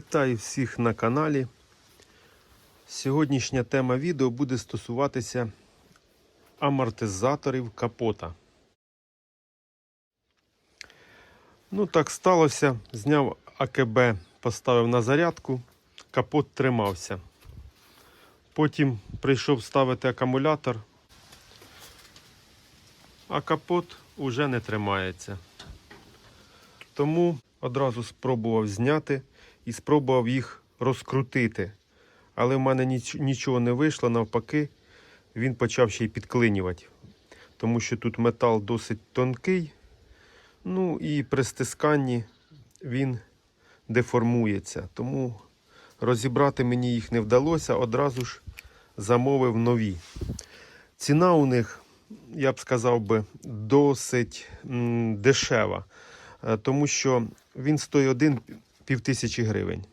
Вітаю всіх на каналі. Сьогоднішня тема відео буде стосуватися амортизаторів капота. Ну, так сталося. Зняв АКБ, поставив на зарядку, капот тримався. Потім прийшов ставити акумулятор, а капот уже не тримається. Тому одразу спробував зняти і спробував їх розкрутити. Але в мене ніч- нічого не вийшло, навпаки, він почав ще й підклинювати. Тому що тут метал досить тонкий. Ну і при стисканні він деформується. Тому розібрати мені їх не вдалося, одразу ж замовив нові. Ціна у них, я б сказав би, досить дешева. Е, тому що він стоїть один пів тисячі гривень.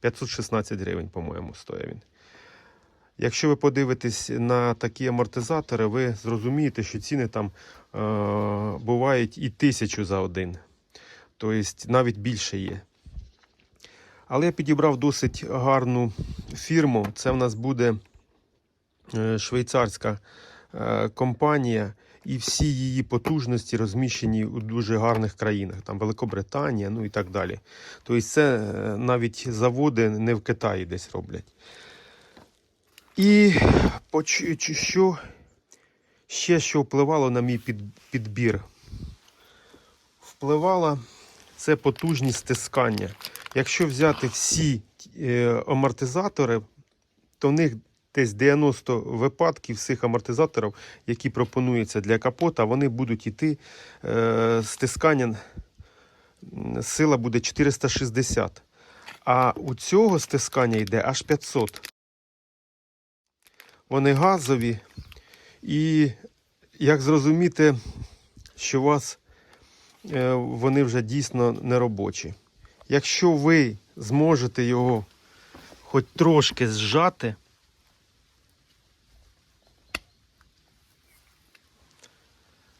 516 гривень, по-моєму, стоїть він. Якщо ви подивитесь на такі амортизатори, ви зрозумієте, що ціни там е, бувають і тисячу за один. Тобто навіть більше є. Але я підібрав досить гарну фірму. Це в нас буде е, швейцарська е, компанія, і всі її потужності розміщені у дуже гарних країнах, там Великобританія, ну і так далі. Тобто, це е, навіть заводи не в Китаї десь роблять. І що ще що впливало на мій підбір? Впливала це потужність стискання. Якщо взяти всі е, амортизатори, то в них десь 90 випадків всіх амортизаторів, які пропонуються для капота, вони будуть йти е, стискання, сила буде 460. А у цього стискання йде аж 500. Вони газові. І як зрозуміти, що у вас е, вони вже дійсно не робочі. Якщо ви зможете його хоч трошки зжати,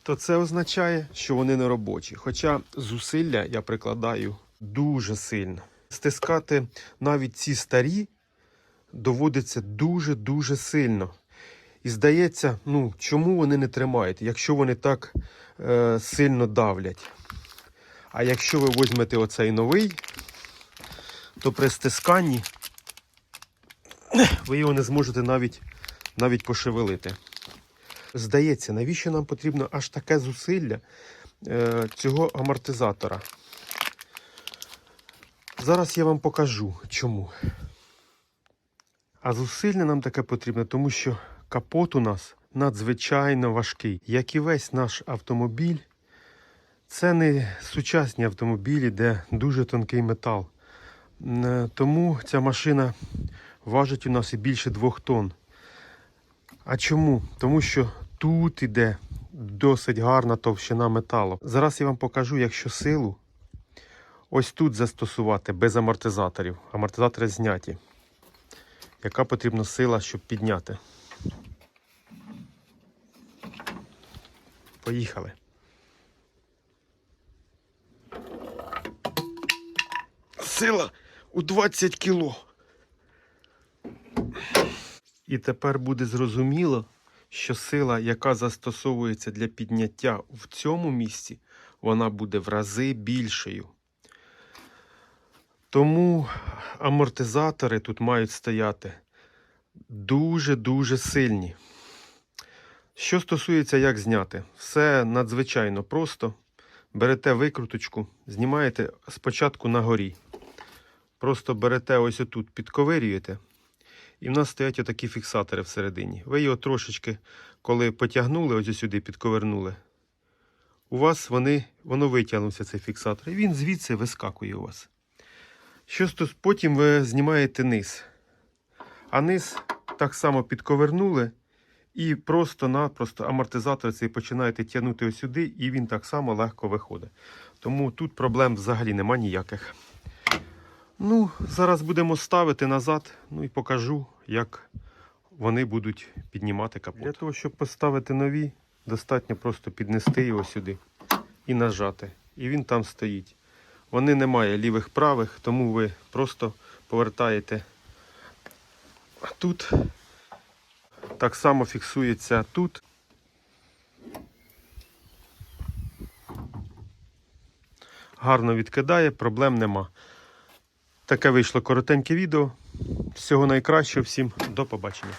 то це означає, що вони не робочі. Хоча зусилля я прикладаю дуже сильно. Стискати навіть ці старі доводиться дуже-дуже сильно. І здається, ну чому вони не тримають, якщо вони так е, сильно давлять. А якщо ви візьмете оцей новий, то при стисканні ви його не зможете навіть, навіть пошевелити. Здається, навіщо нам потрібно аж таке зусилля е, цього амортизатора? Зараз я вам покажу чому. А зусилля нам таке потрібно, тому що капот у нас надзвичайно важкий. Як і весь наш автомобіль, це не сучасні автомобілі, де дуже тонкий метал. Е, Тому ця машина важить у нас і більше двох тонн. А чому? Тому що тут іде досить гарна товщина металу. Зараз я вам покажу, якщо силу ось тут застосувати без амортизаторів. Амортизатори зняті. Яка потрібна сила, щоб підняти? Поїхали. Сила у 20 кіло. І тепер буде зрозуміло, що сила, яка застосовується для підняття в цьому місці, вона буде в рази більшою. Тому амортизатори тут мають стояти дуже-дуже сильні. Що стосується, як зняти, все надзвичайно просто. Берете викруточку, знімаєте спочатку на горі. Просто берете ось отут, підковирюєте. І в нас стоять отакі фіксатори всередині. Ви його трошечки, коли потягнули, ось сюди підковернули. У вас вони, воно витягнувся цей фіксатор. І він звідси вискакує у вас. Що. Потім ви знімаєте низ. А низ так само підковернули. І просто-напросто амортизатор цей починаєте тягнути ось сюди, і він так само легко виходить. Тому тут проблем взагалі нема ніяких. Ну, Зараз будемо ставити назад ну і покажу, як вони будуть піднімати капот. Для того, щоб поставити нові, достатньо просто піднести його сюди і нажати. І він там стоїть. Вони немає лівих правих, тому ви просто повертаєте тут. Так само фіксується тут. Гарно відкидає, проблем нема. Таке вийшло коротеньке відео. Всього найкращого, всім до побачення.